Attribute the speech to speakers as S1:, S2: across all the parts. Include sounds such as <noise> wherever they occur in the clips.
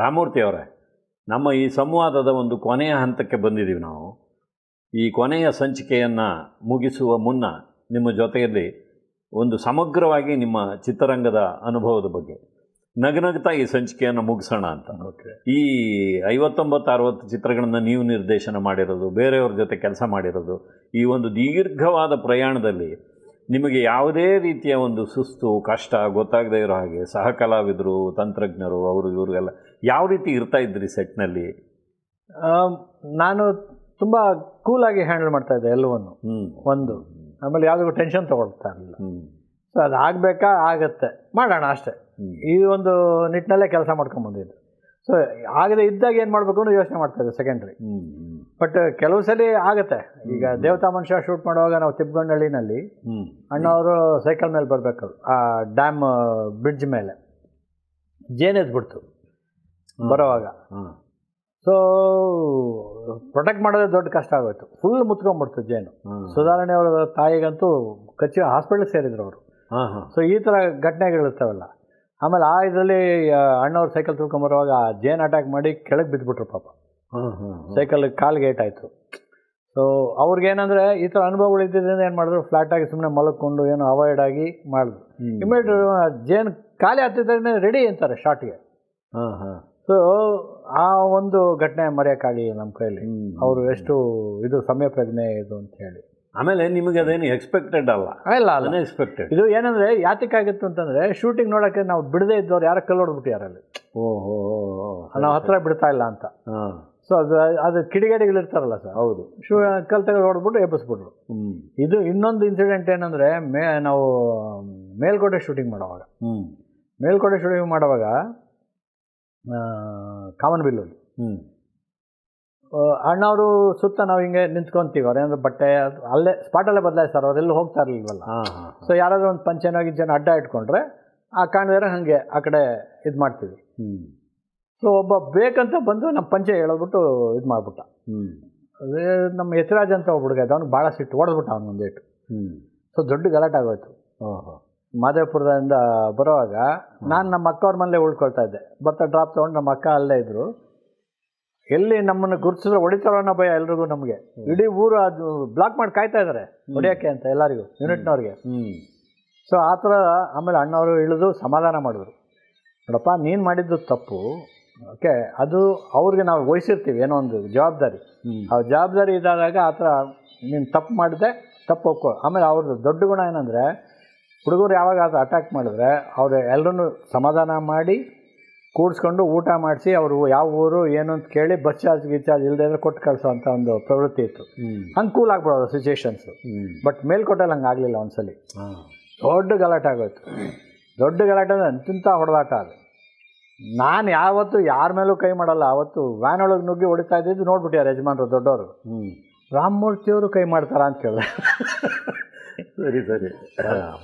S1: ರಾಮಮೂರ್ತಿ ಅವರೇ ನಮ್ಮ ಈ ಸಂವಾದದ ಒಂದು ಕೊನೆಯ ಹಂತಕ್ಕೆ ಬಂದಿದ್ದೀವಿ ನಾವು. ಈ ಕೊನೆಯ ಸಂಚಿಕೆಯನ್ನು ಮುಗಿಸುವ ಮುನ್ನ ನಿಮ್ಮ ಜೊತೆಯಲ್ಲಿ ಒಂದು ಸಮಗ್ರವಾಗಿ ನಿಮ್ಮ ಚಿತ್ರರಂಗದ ಅನುಭವದ ಬಗ್ಗೆ ನಗನಗ್ತಾ ಈ ಸಂಚಿಕೆಯನ್ನು ಮುಗಿಸೋಣ ಅಂತ.
S2: ಓಕೆ
S1: ಈ ಐವತ್ತೊಂಬತ್ತು ಅರವತ್ತು ಚಿತ್ರಗಳನ್ನು ನೀವು ನಿರ್ದೇಶನ ಮಾಡಿರೋದು ಬೇರೆಯವ್ರ ಜೊತೆ ಕೆಲಸ ಮಾಡಿರೋದು ಈ ಒಂದು ದೀರ್ಘವಾದ ಪ್ರಯಾಣದಲ್ಲಿ ನಿಮಗೆ ಯಾವುದೇ ರೀತಿಯ ಒಂದು ಸುಸ್ತು ಕಷ್ಟ ಗೊತ್ತಾಗದೇ ಇರೋ ಹಾಗೆ ಸಹ ಕಲಾವಿದರು ತಂತ್ರಜ್ಞರು ಅವರು ಇವರು ಎಲ್ಲ ಯಾವ ರೀತಿ ಇರ್ತಾ ಇದ್ರಿ ಸೆಟ್ನಲ್ಲಿ?
S2: ನಾನು ತುಂಬ ಕೂಲಾಗಿ ಹ್ಯಾಂಡಲ್ ಮಾಡ್ತಾ ಇದ್ದೆ ಎಲ್ಲವನ್ನು.
S1: ಹ್ಞೂ
S2: ಒಂದು. ಆಮೇಲೆ ಯಾವುದಕ್ಕೂ ಟೆನ್ಷನ್ ತೊಗೊಳ್ತಾ ಇರಲಿಲ್ಲ.
S1: ಹ್ಞೂ
S2: ಸೊ ಅದು ಆಗಬೇಕಾ? ಆಗತ್ತೆ. ಮಾಡೋಣ ಅಷ್ಟೇ. ಈ ಒಂದು ನಿಟ್ಟಿನಲ್ಲೇ ಕೆಲಸ ಮಾಡ್ಕೊಂಬಂದಿದ್ದು ಸೊ ಆಗದೆ ಇದ್ದಾಗ ಏನು ಮಾಡಬೇಕು ಅಂತ ಯೋಚನೆ ಮಾಡ್ತಾ ಇದ್ದೆ ಸೆಕೆಂಡ್ರಿ ಬಟ್ ಕೆಲವು ಸಲ ಆಗುತ್ತೆ. ಈಗ ದೇವತಾ ಮನುಷ್ಯ ಶೂಟ್ ಮಾಡುವಾಗ ನಾವು ತಿಪ್ಪಗಂಡಳ್ಳಿನಲ್ಲಿ ಅಣ್ಣವರು ಸೈಕಲ್ ಮೇಲೆ ಬರಬೇಕು ಆ ಡ್ಯಾಮ್ ಬ್ರಿಡ್ಜ್ ಮೇಲೆ. ಜೇನೆದ್ಬಿಡ್ತು ಬರೋವಾಗ.
S1: ಹಾಂ
S2: ಸೊ ಪ್ರೊಟೆಕ್ಟ್ ಮಾಡೋದೇ ದೊಡ್ಡ ಕಷ್ಟ ಆಗೋಯ್ತು. ಫುಲ್ ಮುತ್ಕೊಂಡ್ಬಿಡ್ತು ಜೇನು. ಸುಧಾರಣೆ ಅವರ ತಾಯಿಗಂತೂ ಕಚ್ಚಿ ಹಾಸ್ಪಿಟ್ಲಿಗೆ ಸೇರಿದ್ರು ಅವರು.
S1: ಹಾಂ ಹಾಂ.
S2: ಸೊ ಈ ಥರ ಘಟನೆಗಳಿರ್ತಾವಲ್ಲ. ಆಮೇಲೆ ಆ ಇದರಲ್ಲಿ ಅಣ್ಣವ್ರು ಸೈಕಲ್ ತುಳ್ಕೊಂಬರುವಾಗ ಆ ಜೇನ್ ಅಟ್ಯಾಕ್ ಮಾಡಿ ಕೆಳಗೆ ಬಿದ್ದುಬಿಟ್ರು ಪಾಪ. ಸೈಕಲ್ ಕಾಲಿಗೆ ಆಯಿತು. ಸೊ ಅವ್ರಿಗೇನಂದರೆ ಈ ಥರ ಅನುಭವಗಳು ಇದ್ದಿದ್ದರಿಂದ ಏನು ಮಾಡಿದ್ರು? ಫ್ಲಾಟಾಗಿ ಸುಮ್ಮನೆ ಮಲಕ್ಕೊಂಡು ಏನು ಅವಾಯ್ಡ್ ಆಗಿ ಮಾಡಿದ್ರು. ಇಮಿಡಿಯೇಟ್ ಜೇನು ಖಾಲಿ ಆಗ್ತಿದ್ದರೆ ರೆಡಿ ಅಂತಾರೆ ಶಾರ್ಟ್ಗೆ
S1: ಹಾಂ ಹಾಂ.
S2: ಸೊ ಆ ಒಂದು ಘಟನೆ ಮರೆಯೋಕ್ಕಾಗಲಿಲ್ಲ ನಮ್ಮ ಕೈಯಲ್ಲಿ. ಅವರು ಎಷ್ಟು ಇದು ಸಮಯ ಪ್ರಜ್ಞೆ ಇದು ಅಂತ ಹೇಳಿ.
S1: ಆಮೇಲೆ ನಿಮಗೆ ಅದೇನು ಎಕ್ಸ್ಪೆಕ್ಟೆಡ್ ಅಲ್ಲ?
S2: ಇಲ್ಲ ಅದನ್ನೇ
S1: ಅನ್ಎಕ್ಸ್ಪೆಕ್ಟೆಡ್
S2: ಇದು ಏನಂದ್ರೆ ಯಾತಕ್ಕಾಗಿತ್ತು ಅಂತಂದ್ರೆ ಶೂಟಿಂಗ್ ನೋಡೋಕ್ಕೆ ನಾವು ಬಿಡದೇ ಇದ್ದವ್ರು ಯಾರ ಕಲ್ಲು ಹೊಡ್ಬಿಟ್ಟು ಯಾರಲ್ಲಿ?
S1: ಓಹೋ.
S2: ನಾವು ಹತ್ರ ಬಿಡ್ತಾ ಇಲ್ಲ ಅಂತ.
S1: ಹಾಂ.
S2: ಸೊ ಅದು ಅದು ಕಿಡಿಗೇಡಿಗಳಿರ್ತಾರಲ್ಲ ಸರ್.
S1: ಹೌದು.
S2: ಶೂ ಕಲ್ ತೆಗೆದು ಹೊಡ್ಬಿಟ್ಟು ಎಬ್ಬಿಸ್ಬಿಟ್ರು.
S1: ಹ್ಞೂ
S2: ಇದು ಇನ್ನೊಂದು ಇನ್ಸಿಡೆಂಟ್ ಏನಂದರೆ ಮೇ ನಾವು ಮೇಲ್ಕೋಟೆ ಶೂಟಿಂಗ್ ಮಾಡುವಾಗ.
S1: ಹ್ಞೂ
S2: ಮೇಲ್ಕೋಟೆ ಶೂಟಿಂಗ್ ಮಾಡುವಾಗ ಕಾಮನ್ ಬಿಲ್ಲಲ್ಲಿ
S1: ಹ್ಞೂ
S2: ಅಣ್ಣವರು ಸುತ್ತ ನಾವು ಹಿಂಗೆ ನಿಂತ್ಕೊಂತೀವಿ. ಅವ್ರೇನಾದ್ರು ಬಟ್ಟೆ ಅಲ್ಲೇ ಸ್ಪಾಟಲ್ಲೇ ಬದಲಾಯಿಸ್ತಾರೆ. ಅವರೆಲ್ಲೂ ಹೋಗ್ತಾ ಇರಲಿಲ್ವಲ್ಲ. ಸೊ ಯಾರಾದರೂ ಒಂದು ಪಂಚನಾಗಿ ಜನ ಅಡ್ಡ ಇಟ್ಕೊಂಡ್ರೆ ಆ ಕಾಣಿದ್ರೆ ಹಾಗೆ ಆ ಕಡೆ ಇದು ಮಾಡ್ತೀವಿ.
S1: ಹ್ಞೂ
S2: ಸೊ ಒಬ್ಬ ಬೇಕಂತ ಬಂದು ನಮ್ಮ ಪಂಚೆ ಹೇಳೋದ್ಬಿಟ್ಟು ಇದು ಮಾಡಿಬಿಟ್ಟ.
S1: ಹ್ಞೂ
S2: ಅದೇ ನಮ್ಮ ಯತಿರಾಜ್ ಅಂತ ಒಬ್ಬ ಹುಡುಗ ಇದ್ದ ಅವ್ನಿಗೆ ಭಾಳ ಸಿಟ್ಟು ಹೊಡೆದ್ಬಿಟ್ಟ ಅವ್ನು
S1: ಹ್ಞೂ
S2: ಸೊ ದೊಡ್ಡ ಗಲಾಟೆ ಆಗೋಯ್ತು.
S1: ಓಹೋ.
S2: ಮಾದೇವಪುರದಿಂದ ಬರೋವಾಗ ನಾನು ನಮ್ಮ ಅಕ್ಕವ್ರ ಮನೇಲೆ ಉಳ್ಕೊಳ್ತಾ ಇದ್ದೆ. ಬರ್ತಾ ಡ್ರಾಪ್ ತೊಗೊಂಡು ನಮ್ಮ ಅಕ್ಕ ಅಲ್ಲೇ ಇದ್ದರು ಎಲ್ಲಿ ನಮ್ಮನ್ನು ಗುರುತಿಸಿದ್ರೆ ಹೊಡಿತಾರೋ ಅನ್ನೋ ಭಯ ಎಲ್ರಿಗೂ ನಮಗೆ. ಇಡೀ ಊರು ಅದು ಬ್ಲಾಕ್ ಮಾಡಿ ಕಾಯ್ತಾ ಇದ್ದಾರೆ ಹೊಡಿಯೋಕ್ಕೆ ಅಂತ ಎಲ್ಲರಿಗೂ ಯೂನಿಟ್ನವ್ರಿಗೆ
S1: ಹ್ಞೂ
S2: ಸೊ ಆ ಥರ ಆಮೇಲೆ ಅಣ್ಣವರು ಇಳಿದು ಸಮಾಧಾನ ಮಾಡಿದ್ರು. ನೋಡಪ್ಪ ನೀನು ಮಾಡಿದ್ದು ತಪ್ಪು. ಓಕೆ ಅದು ಅವ್ರಿಗೆ ನಾವು ವಹಿಸಿರ್ತೀವಿ ಏನೋ ಒಂದು ಜವಾಬ್ದಾರಿ. ಆ ಜವಾಬ್ದಾರಿ ಇದ್ದಾಗ ಆ ಥರ ನೀನು ತಪ್ಪು ಮಾಡಿದೆ ತಪ್ಪು ಹೋಗ್ಕೊ ಆಮೇಲೆ ಅವ್ರದ್ದು ದೊಡ್ಡ ಗುಣ ಏನಂದರೆ ಹುಡುಗರು ಯಾವಾಗ ಅದು ಅಟ್ಯಾಕ್ ಮಾಡಿದ್ರೆ ಅವರು ಎಲ್ಲರೂ ಸಮಾಧಾನ ಮಾಡಿ ಕೂಡಿಸ್ಕೊಂಡು ಊಟ ಮಾಡಿಸಿ ಅವರು ಯಾವ ಊರು ಏನು ಅಂತ ಕೇಳಿ ಬಸ್ ಚಾರ್ಜ್ ಗಿಚಾರ್ಜ್ ಇಲ್ಲದೆ ಇದ್ರೆ ಕೊಟ್ಟು ಕಳಿಸೋ ಅಂತ ಒಂದು ಪ್ರವೃತ್ತಿ ಇತ್ತು. ಹಂಗೆ ಕೂಲ್ ಆಗ್ಬಿಡೋದು ಸಿಚುವೇಶನ್ಸು ಬಟ್ ಮೇಲ್ಕೋಟೆಲ್ಲಿ ಹಂಗೆ ಆಗಲಿಲ್ಲ ಒಂದ್ಸಲಿ. ದೊಡ್ಡ ಗಲಾಟೆ ಆಗೋಯ್ತು. ದೊಡ್ಡ ಗಲಾಟೆ ಅಂದರೆ ಅಂತಿಂತ ಹೊಡೆದಾಟ ಅದು. ನಾನು ಯಾವತ್ತು ಯಾರ ಮೇಲೂ ಕೈ ಮಾಡಲ್ಲ. ಅವತ್ತು ವ್ಯಾನ್ ಒಳಗೆ ನುಗ್ಗಿ ಹೊಡಿತಾ ಇದ್ದಿದ್ದು ನೋಡ್ಬಿಟ್ಟಾರೆ ಯಜಮಾನ್ರು ದೊಡ್ಡವರು
S1: ಹ್ಞೂ
S2: ರಾಮಮೂರ್ತಿಯವರು ಕೈ ಮಾಡ್ತಾರ ಅಂತ ಕೇಳಿದೆ.
S1: ಸರಿ ಸರಿ.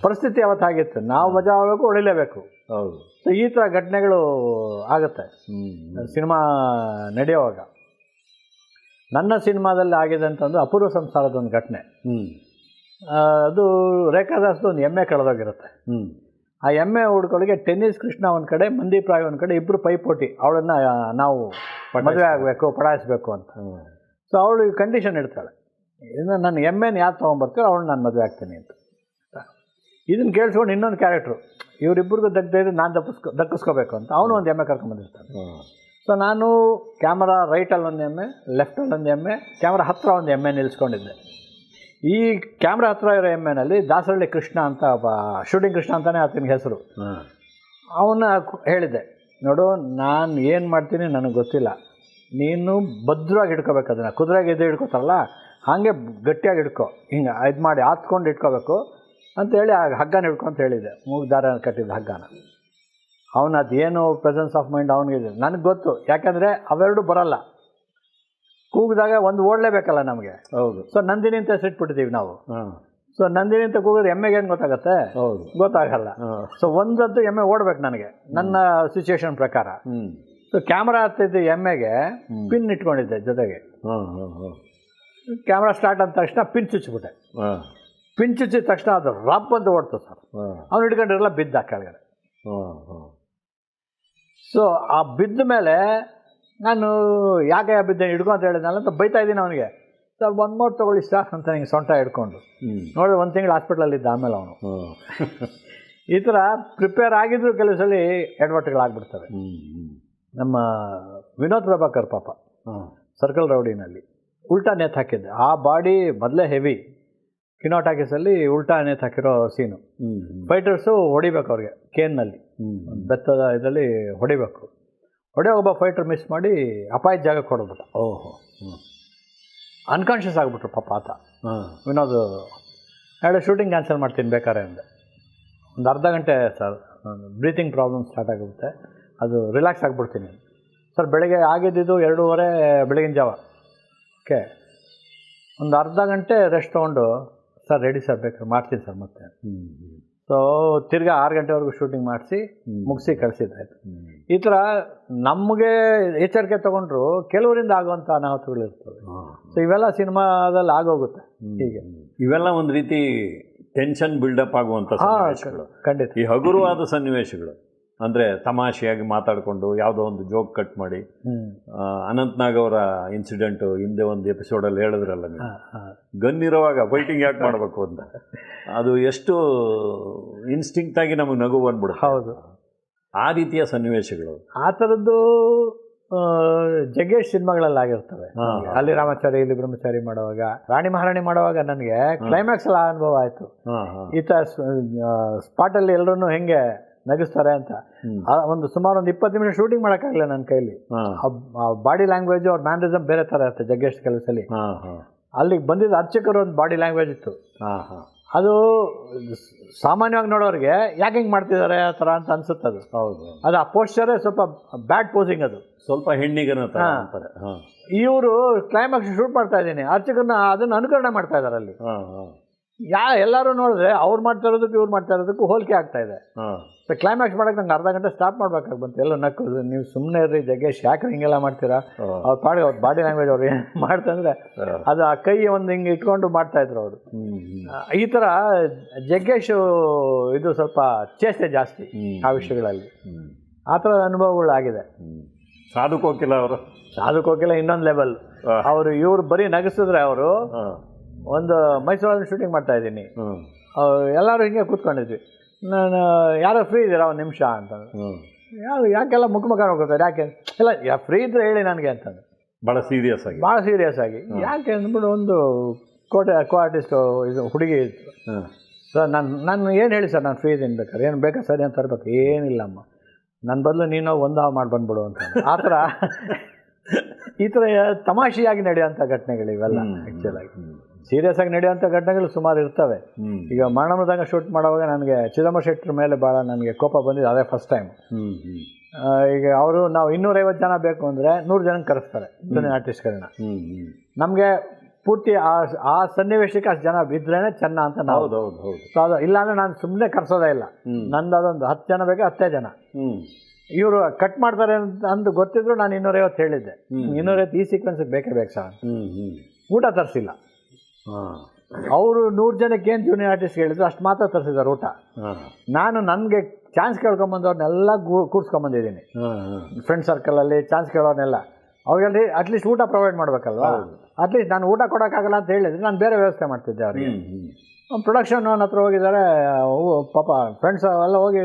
S2: ಪರಿಸ್ಥಿತಿ ಅವತ್ತು ಆಗಿತ್ತು? ನಾವು ಮಜಾ ಆಗಬೇಕು ಹೊಡಿಲೇಬೇಕು
S1: ಹೌದು.
S2: ಸೊ ಈ ಥರ ಘಟನೆಗಳು ಆಗುತ್ತೆ.
S1: ಹ್ಞೂ
S2: ಸಿನಿಮಾ ನಡೆಯುವಾಗ. ನನ್ನ ಸಿನಿಮಾದಲ್ಲಿ ಆಗಿದೆ ಅಂತಂದು ಅಪೂರ್ವ ಸಂಸಾರದ ಒಂದು ಘಟನೆ.
S1: ಹ್ಞೂ
S2: ಅದು ರೇಖಾದಾಸ್ದು ಒಂದು ಎಮ್ಮೆ ಕಳೆದೋಗಿರುತ್ತೆ.
S1: ಹ್ಞೂ
S2: ಆ ಎಮ್ಮೆ ಹುಡುಗಳಿಗೆ ಟೆನ್ನಿಸ್ ಕೃಷ್ಣ ಒಂದು ಕಡೆ ಮಂದೀಪ್ ರಾಯ್ ಒಂದು ಕಡೆ ಇಬ್ಬರು ಪೈಪೋಟಿ. ಅವಳನ್ನು ನಾವು ಮದುವೆ ಆಗಬೇಕು ಪಡಾಯಿಸ್ಬೇಕು ಅಂತ. ಸೊ ಅವಳು ಕಂಡೀಷನ್ ಇಡ್ತಾಳೆ. ಇನ್ನು ನನ್ನ ಎಮ್ಮೆನ ಯಾರು ತೊಗೊಂಬರ್ತೀರೋ ಅವಳು ನಾನು ಮದುವೆ ಆಗ್ತೀನಿ ಅಂತ. ಇದನ್ನು ಕೇಳಿಸ್ಕೊಂಡು ಇನ್ನೊಂದು ಕ್ಯಾರೆಕ್ಟ್ರು ಇವರಿಬ್ಬರಿಗೂ ಇದ್ದರೆ ನಾನು ದಪ್ಪಿಸ್ಕೊ ದಕ್ಕಿಸ್ಕೋಬೇಕು ಅಂತ. ಅವನು ಒಂದು ಎಮ್ಮೆ ಕರ್ಕೊಂಬಂದಿರ್ತಾನೆ ಸೊ ನಾನು ಕ್ಯಾಮರಾ ರೈಟಲ್ಲಿ ಒಂದು ಎಮ್ಮೆ ಲೆಫ್ಟಲ್ಲಿ ಒಂದು ಎಮ್ಮೆ ಕ್ಯಾಮ್ರಾ ಹತ್ತಿರ ಒಂದು ಎಮ್ಮೆ ನಿಲ್ಲಿಸ್ಕೊಂಡಿದ್ದೆ ಈ ಕ್ಯಾಮ್ರಾ ಹತ್ರ ಇರೋ ಎಮ್ಮೆನಲ್ಲಿ ದಾಸರಳ್ಳಿ ಕೃಷ್ಣ ಅಂತ ಒಬ್ಬ ಶೂಟಿಂಗ್ ಕೃಷ್ಣ ಅಂತಲೇ ಆತನ ಹೆಸರು.
S1: ಅವನ
S2: ಅವನ್ನ ಹೇಳಿದೆ ನೋಡು ನಾನು ಏನು ಮಾಡ್ತೀನಿ ನನಗೆ ಗೊತ್ತಿಲ್ಲ. ನೀನು ಭದ್ರವಾಗಿ ಇಟ್ಕೋಬೇಕು ಅದನ್ನು. ಕುದುರೆಗೆ ಎದ್ದು ಹಿಡ್ಕೋತಾರಲ್ಲ ಹಾಗೆ ಗಟ್ಟಿಯಾಗಿ ಹಿಡ್ಕೊ. ಹಿಂಗೆ ಇದು ಮಾಡಿ ಹಾತ್ಕೊಂಡು ಇಟ್ಕೋಬೇಕು ಅಂತೇಳಿ ಆ ಹಗ್ಗನ ಹಿಡ್ಕೊ ಅಂತ ಹೇಳಿದೆ ಮೂಗು ದಾರ ಕಟ್ಟಿದ್ದ ಹಗ್ಗನ. ಅವನು ಅದೇನು ಪ್ರೆಸೆನ್ಸ್ ಆಫ್ ಮೈಂಡ್ ಅವನಿಗಿದೆ? ನನಗೆ ಗೊತ್ತು. ಯಾಕೆಂದರೆ ಅವೆರಡು ಬರಲ್ಲ. ಕೂಗಿದಾಗ ಒಂದು ಓಡಲೇಬೇಕಲ್ಲ ನಮಗೆ.
S1: ಹೌದು.
S2: ಸೊ ನಂದಿನಿ ಅಂತ ಹೆಸರಿಟ್ಬಿಟ್ಟಿದ್ದೀವಿ ನಾವು. ಸೊ ನಂದಿನಿ ಅಂತ ಕೂಗಿದ್ರೆ ಎಮ್ಮೆಗೆ ಏನು ಗೊತ್ತಾಗುತ್ತೆ?
S1: ಹೌದು.
S2: ಗೊತ್ತಾಗಲ್ಲ. ಸೊ ಒಂದಂತೂ ಎಮ್ಮೆ ಓಡ್ಬೇಕು ನನಗೆ ನನ್ನ ಸಿಚುವೇಶನ್ ಪ್ರಕಾರ. ಸೊ ಕ್ಯಾಮ್ರಾ ಹತ್ತಿದ್ದು ಎಮ್ಮೆಗೆ. ಪಿನ್ ಇಟ್ಕೊಂಡಿದ್ದೆ ಜೊತೆಗೆ. ಕ್ಯಾಮ್ರಾ ಸ್ಟಾರ್ಟ್ ಅಂದ ತಕ್ಷಣ ಪಿನ್ ಚುಚ್ಚಿಬಿಟ್ಟೆ. ಪಿನ್ ಚುಚ್ಚಿದ ತಕ್ಷಣ ಅದು ರಬ್ ಅಂತ ಓಡ್ತು ಸರ್. ಅವ್ನು ಹಿಡ್ಕೊಂಡಿರಲ್ಲ ಬಿದ್ದ ಕೆಳಗಡೆ.
S1: ಹ್ಞೂ ಹ್ಞೂ
S2: ಸೊ ಆ ಬಿದ್ದ ಮೇಲೆ ನಾನು ಯಾಕೆ ಬಿದ್ದೆ ಹಿಡ್ಕೊ ಅಂತ ಹೇಳಿದ್ನಲ್ಲ ಅಂತ ಬೈತಾ ಇದ್ದೀನಿ ಅವನಿಗೆ. ಸರ್ ಒನ್ ಮೋರ್ ತೊಗೊಳ್ಳಿ ಸರ್ ಅಂತ ನಿಂಗೆ ಸೊಂಟ ಹಿಡ್ಕೊಂಡು. ನೋಡಿದ್ರೆ ಒಂದು ತಿಂಗಳು ಹಾಸ್ಪಿಟ್ಲಲ್ಲಿದ್ದ ಆಮೇಲೆ ಅವನು. <laughs> ಈ ಥರ ಪ್ರಿಪೇರ್ ಆಗಿದ್ರು ಕೆಲವು ಸಲ ಎಡವಟ್ಟುಗಳಾಗ್ಬಿಡ್ತವೆ ನಮ್ಮ ವಿನೋದ್ ಪ್ರಭಾಕರ್ ಪಾಪ ಸರ್ಕಲ್ ರೌಡಿನಲ್ಲಿ ಉಲ್ಟಾ ನೇತ್ ಹಾಕಿದ್ದೆ. ಆ ಬಾಡಿ ಮೊದಲೇ ಹೆವಿ ಕಿನೋಟಾಕಿಸಲ್ಲಿ ಉಲ್ಟಾ ನೇತ್ ಹಾಕಿರೋ ಸೀನು ಫೈಟರ್ಸು ಹೊಡಿಬೇಕು ಅವ್ರಿಗೆ ಕೇನ್ನಲ್ಲಿ ಬೆತ್ತದ ಇದರಲ್ಲಿ ಹೊಡಿಬೇಕು. ಹೊಡೆ ಒಬ್ಬ ಫೈಟರ್ ಮಿಸ್ ಮಾಡಿ ಅಪಾಯದ ಜಾಗಕ್ಕೆ ಹೊಡೆದ್ಬಿಟ್ಟ.
S1: ಓಹೋ ಹ್ಞೂ
S2: ಅನ್ಕಾನ್ಷಿಯಸ್ ಆಗಿಬಿಟ್ರು ಪಾಪ ಆತ.
S1: ಹಾಂ.
S2: ವಿನೋದ್ ಹೇಳಿ ಶೂಟಿಂಗ್ ಕ್ಯಾನ್ಸಲ್ ಮಾಡ್ತೀನಿ ಬೇಕಾರೆ ಅಂದೆ. ಒಂದು ಅರ್ಧ ಗಂಟೆ ಸರ್ ಬ್ರೀತಿಂಗ್ ಪ್ರಾಬ್ಲಮ್ ಸ್ಟಾರ್ಟ್ ಆಗುತ್ತೆ. ಅದು ರಿಲ್ಯಾಕ್ಸ್ ಆಗಿಬಿಡ್ತೀನಿ. ಸರ್ ಬೆಳಗ್ಗೆ ಆಗಿದ್ದಿದ್ದು ಎರಡೂವರೆ ಬೆಳಗಿನ ಜಾವ. ಓಕೆ ಒಂದು ಅರ್ಧ ಗಂಟೆ ರೆಸ್ಟ್ ತೊಗೊಂಡು ಸರ್ ರೆಡಿ ಸರ್ ಬೇಕಾದ್ರೆ ಮಾಡ್ತೀನಿ ಸರ್ ಮತ್ತೆ.
S1: ಹ್ಞೂ
S2: ಸೊ ತಿರ್ಗಾ ಆರು ಗಂಟೆವರೆಗೂ ಶೂಟಿಂಗ್ ಮಾಡಿಸಿ. ಮುಗಿಸಿ ಕಳಿಸಿದ್ದಾಯ್ತು. ಈ ಥರ ನಮಗೆ ಎಚ್ಚರಿಕೆ ತೊಗೊಂಡ್ರು ಕೆಲವರಿಂದ ಆಗುವಂಥ
S1: ಅನಾಹುತಗಳಿರ್ತವೆ
S2: ಸೊ ಇವೆಲ್ಲ ಸಿನಿಮಾದಲ್ಲಿ ಆಗೋಗುತ್ತೆ. ಹೀಗೆ.
S1: ಇವೆಲ್ಲ ಒಂದು ರೀತಿ ಟೆನ್ಷನ್ ಬಿಲ್ಡಪ್ ಆಗುವಂಥ ಸನ್ನಿವೇಶಗಳು.
S2: ಖಂಡಿತ.
S1: ಈ ಹಗುರವಾದ ಸನ್ನಿವೇಶಗಳು. ಅಂದರೆ ತಮಾಷೆಯಾಗಿ ಮಾತಾಡಿಕೊಂಡು ಯಾವುದೋ ಒಂದು ಜೋಕ್ ಕಟ್ ಮಾಡಿ. ಅನಂತ್ನಾಗ್ ಅವರ ಇನ್ಸಿಡೆಂಟು ಹಿಂದೆ ಒಂದು ಎಪಿಸೋಡಲ್ಲಿ ಹೇಳಿದ್ರಲ್ಲ ನೀವು. ಗನ್ ಇರುವಾಗ ಫೈಟಿಂಗ್ ಯಾಕೆ ಮಾಡಬೇಕು ಅಂತ. ಅದು ಎಷ್ಟು ಇನ್ಸ್ಟಿಂಕ್ಟಾಗಿ ನಮಗೆ ನಗು ಬಂದ್ಬಿಡು
S2: ಹೌದು.
S1: ಆ ರೀತಿಯ ಸನ್ನಿವೇಶಗಳು.
S2: ಆ ಥರದ್ದು ಜಗೇಶ್ ಜಗ್ಗೇಶ್ ಸಿನಿಮಾಗಳಲ್ಲಿ ಆಗಿರ್ತವೆ. ಅಲ್ಲಿ ರಾಮಾಚಾರಿ ಇಲ್ಲಿ ಬ್ರಹ್ಮಚಾರಿ ಮಾಡುವಾಗ ರಾಣಿ ಮಹಾರಾಣಿ ಮಾಡುವಾಗ ನನಗೆ ಕ್ಲೈಮ್ಯಾಕ್ಸ್ ಎಲ್ಲ ಅನುಭವ ಆಯಿತು.
S1: ಈ
S2: ಥರ ಸ್ಪಾಟಲ್ಲಿ ಎಲ್ಲರೂ ಹೆಂಗೆ ನಗಿಸ್ತಾರೆ ಅಂತ. ಒಂದು ಸುಮಾರು ಒಂದು ಇಪ್ಪತ್ತು ನಿಮಿಷ ಶೂಟಿಂಗ್ ಮಾಡೋಕ್ಕಾಗಲಿಲ್ಲ ನನ್ನ ಕೈಲಿ. ಬಾಡಿ ಲ್ಯಾಂಗ್ವೇಜ್ ಅವ್ರ ಮ್ಯಾನರಿಸಮ್ ಬೇರೆ ಥರ ಇರುತ್ತೆ ಜಗ್ಗೇಶ್ ಕೆಲಸಲ್ಲಿ. ಅಲ್ಲಿಗೆ ಬಂದಿದ್ದ ಅರ್ಚಕರು ಒಂದು ಬಾಡಿ ಲ್ಯಾಂಗ್ವೇಜ್ ಇತ್ತು. ಅದು ಸಾಮಾನ್ಯವಾಗಿ ನೋಡೋರಿಗೆ ಯಾಕೆ ಹಿಂಗೆ ಮಾಡ್ತಿದ್ದಾರೆ ಆ ಥರ ಅಂತ ಅನ್ಸುತ್ತೆ ಅದು.
S1: ಹೌದು.
S2: ಅದು ಆ ಪೋಸ್ಚರೇ ಸ್ವಲ್ಪ ಬ್ಯಾಡ್ ಪೋಸಿಂಗ್ ಅದು.
S1: ಸ್ವಲ್ಪ ಹೆಣ್ಣಿಗನ
S2: ಇವರು ಕ್ಲೈಮ್ಯಾಕ್ಸ್ ಶೂಟ್ ಮಾಡ್ತಾ ಇದ್ದೀನಿ. ಅರ್ಚಕರನ್ನ ಅದನ್ನು ಅನುಕರಣೆ ಮಾಡ್ತಾ ಇದ್ದಾರೆ ಅಲ್ಲಿ.
S1: ಹಾಂ ಹಾಂ.
S2: ಯಾ ಎಲ್ಲರೂ ನೋಡಿದ್ರೆ ಅವ್ರು ಮಾಡ್ತಾ ಇರೋದಕ್ಕೆ ಇವ್ರು ಮಾಡ್ತಾ ಇರೋದಕ್ಕೂ ಹೋಲಿಕೆ ಆಗ್ತಾ ಇದೆ. ಸೊ ಕ್ಲೈಮ್ಯಾಕ್ಸ್ ಮಾಡೋಕೆ ನಂಗೆ ಅರ್ಧ ಗಂಟೆ ಸ್ಟಾಪ್ ಮಾಡ್ಬೇಕಾಗಿ ಬಂತು. ಎಲ್ಲ ನಕ್ಕು ನೀವು ಸುಮ್ಮನೆ ಇರ್ರಿ ಜಗ್ಗೇಶ್ ಯಾಕೆ ಹಿಂಗೆಲ್ಲ ಮಾಡ್ತೀರಾ? ಅವ್ರು ಪಾಡಿ ಅವ್ರ ಬಾಡಿ ಲ್ಯಾಂಗ್ವೇಜ್ ಅವ್ರು ಏನು ಮಾಡ್ತಂದ್ರೆ ಅದು ಆ ಕೈ ಒಂದು ಹಿಂಗೆ ಇಟ್ಕೊಂಡು ಮಾಡ್ತಾ ಇದ್ರು ಅವರು. ಈ ಥರ ಜಗ್ಗೇಶು ಇದು ಸ್ವಲ್ಪ ಚೇಷ್ಟೆ ಜಾಸ್ತಿ ಆ ವಿಷಯಗಳಲ್ಲಿ. ಆ ಥರದ ಅನುಭವಗಳಾಗಿದೆ
S1: ಸಾಧು ಕೋಕಿಲ ಅವರು?
S2: ಸಾಧುಕೋಕಿಲ್ಲ ಇನ್ನೊಂದು ಲೆವೆಲ್ ಅವರು ಇವ್ರು ಬರೀ ನಗಿಸಿದ್ರೆ ಅವರು ಒಂದು ಮೈಸೂರಲ್ಲಿ ಶೂಟಿಂಗ್ ಮಾಡ್ತಾ ಇದ್ದೀನಿ. ಎಲ್ಲರೂ ಹಿಂಗೆ ಕೂತ್ಕೊಂಡಿದ್ವಿ. ನಾನು ಯಾರೋ ಫ್ರೀ ಇದ್ದೀರಾ? ಒಂದು ನಿಮಿಷ ಅಂತಂದ್ರೆ
S1: ಹ್ಞೂ
S2: ಯಾವ ಯಾಕೆಲ್ಲ ಮುಖ ಮುಖ ನೋಡ್ಕೊತಾರೆ? ಯಾಕೆ? ಇಲ್ಲ ಯಾ ಫ್ರೀ ಇದ್ರೆ ಹೇಳಿ ನನಗೆ ಅಂತಂದು
S1: ಭಾಳ ಸೀರಿಯಸ್ ಆಗಿ.
S2: ಭಾಳ ಸೀರಿಯಸ್ ಆಗಿ. ಯಾಕೆ ಅಂದ್ಬಿಟ್ಟು ಒಂದು ಕೋಟೆ ಕೋ ಆರ್ಟಿಸ್ಟ್ ಇದು ಹುಡುಗಿ ಇತ್ತು ಸರ್ ನಾನು ನಾನು ಏನು ಹೇಳಿ ಸರ್ ನಾನು ಫ್ರೀ ಇದ್ದೀನಿ ಬೇಕಾದ್ರೆ? ಏನು ಬೇಕಾ ಸರ್ ಅಂತ ತರಬೇಕು? ಏನಿಲ್ಲಮ್ಮ ನನ್ನ ಬದಲು ನೀನು ಒಂದು ಹಾವು ಮಾಡಿ ಬಂದ್ಬಿಡು ಅಂತ ಆ ಥರ. <laughs> ಈ ಥರ ತಮಾಷೆಯಾಗಿ ನಡೆಯುವಂಥ ಘಟನೆಗಳು ಇವೆಲ್ಲ ಆ್ಯಕ್ಚುಲಾಗಿ ಸೀರಿಯಸ್ ಆಗಿ ನಡೆಯುವಂಥ ಘಟನೆಗಳು ಸುಮಾರು ಇರ್ತವೆ. ಈಗ ಮರಣಮೃದಂಗ ಶೂಟ್ ಮಾಡುವಾಗ ನನಗೆ ಚಿದಂಬರ ಶೆಟ್ಟರ ಮೇಲೆ ಭಾಳ ನನಗೆ ಕೋಪ ಬಂದಿದೆ ಅದೇ ಫಸ್ಟ್ ಟೈಮ್ ಈಗ ಅವರು ನಾವು ಇನ್ನೂರೈವತ್ತು ಜನ ಬೇಕು ಅಂದರೆ ನೂರು ಜನ ಕರೆಸ್ತಾರೆ ಆರ್ಟಿಸ್ಟ್ಗಳನ್ನ ನಮಗೆ ಪೂರ್ತಿ ಆ ಆ ಸನ್ನಿವೇಶಕ್ಕೆ ಅಷ್ಟು ಜನ ಬಿದ್ದರೇನೆ ಚೆನ್ನ ಅಂತ ನಾವು.
S1: ಹೌದು ಹೌದು ಹೌದು.
S2: ಸೊ ಅದು ಇಲ್ಲಾಂದ್ರೆ ನಾನು ಸುಮ್ಮನೆ ಕರೆಸೋದೇ ಇಲ್ಲ. ನಂದು ಅದೊಂದು ಹತ್ತು ಜನ ಬೇಕು ಹತ್ತೇ ಜನ. ಇವರು ಕಟ್ ಮಾಡ್ತಾರೆ ಅಂತ ಅಂದು ಗೊತ್ತಿದ್ರು ನಾನು ಇನ್ನೂರೈವತ್ತು ಹೇಳಿದ್ದೆ. ಇನ್ನೂರೈವತ್ತು ಈ ಸೀಕ್ವೆನ್ಸಿಗೆ ಬೇಕೇ ಬೇಕು ಸರ್. ಊಟ ತರಿಸಿಲ್ಲ. ಅವರು ನೂರು ಜನಕ್ಕೆ ಏನು ಜೂನಿಯರ್ ಆರ್ಟಿಸ್ಟ್ ಹೇಳಿದ್ರು ಅಷ್ಟು ಮಾತ್ರ ತರಿಸಿದ್ದಾರೆ ಊಟ. ನಾನು ನನಗೆ ಚಾನ್ಸ್ ಕೇಳ್ಕೊಂಬಂದವ್ರನ್ನೆಲ್ಲ ಗೂ ಕೂರ್ಸ್ಕೊಂಬಂದಿದ್ದೀನಿ. Friend ಸರ್ಕಲಲ್ಲಿ chance ಕೇಳೋರ್ನೆಲ್ಲ. ಅವ್ರಿಗೆ ಅಟ್ಲೀಸ್ಟ್ ಊಟ ಪ್ರೊವೈಡ್ ಮಾಡಬೇಕಲ್ವಾ? ಅಟ್ಲೀಸ್ಟ್ ನಾನು ಊಟ ಕೊಡೋಕ್ಕಾಗಲ್ಲ ಅಂತ ಹೇಳಿದ್ರೆ ನಾನು ಬೇರೆ ವ್ಯವಸ್ಥೆ ಮಾಡ್ತಿದ್ದೆ ಅವ್ರಿಗೆ. ಪ್ರೊಡಕ್ಷನ್ ನನ್ನ ಹತ್ರ ಹೋಗಿದ್ದಾರೆ ಪಾಪ ಫ್ರೆಂಡ್ಸ್ ಎಲ್ಲ ಹೋಗಿ